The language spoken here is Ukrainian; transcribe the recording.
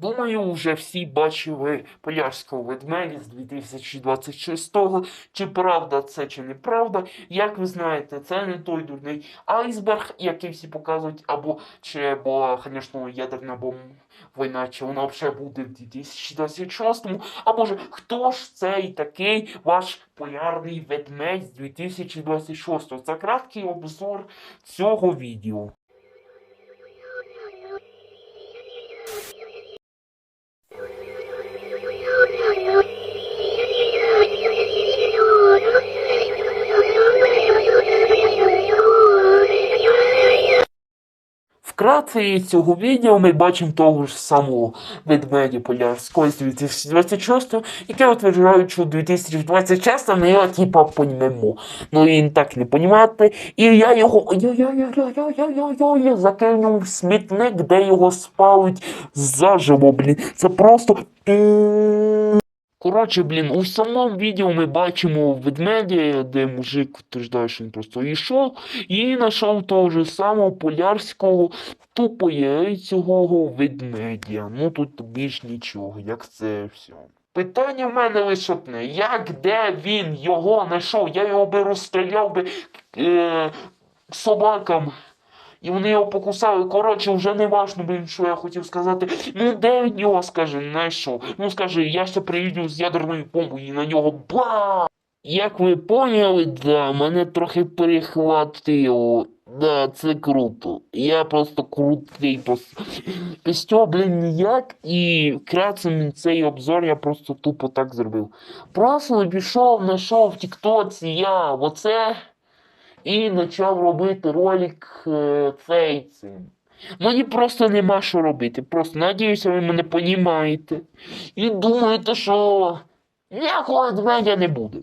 Думаю, вже всі бачили полярського ведмедя з 2026-го. Чи правда це, чи неправда. Як ви знаєте, це не той дурний айсберг, який всі показують, або чи була, звісно, ядерна бомба війна, чи вона вже буде в 2026-му. Або ж хто ж цей такий ваш полярний ведмедь з 2026-го? Це краткий обзор цього відео. Вкратце цього відео ми бачимо того ж самого ведмедя полярського з 2026, яке утверджують, що 2026 ми його типа понімемо. Ну він так не понімати. І я його я закинув в смітник, де його спалить заживо, блін. Це просто. Коротше, блін, у самому відео ми бачимо ведмедя, де мужик утверждає, що він просто йшов, і знайшов того ж самого полярського тупояйцього ведмедя. Ну тут більш нічого, як це все. Питання в мене лише одне. Як де він його знайшов? Я його би розстріляв би е, собакам. І вони його покусали. Коротше, вже не важно, блін, що я хотів сказати. Ну, де він його, скаже, знайшов? Ну, скажи, я ще приїду з ядерною бомбою і на нього ба! Як ви поняли, да, мене трохи перехватило. Да, це круто. Я просто крутий пос... Без блін, ніяк. І вкратце цей обзор я просто тупо так зробив. Просто пішов, знайшов в Тіктоці я оце і почав робити ролик е, цей цим. Мені просто нема що робити. Просто надіюся, ви мене понімаєте. І думаєте, що ніякого ведмедя не буде.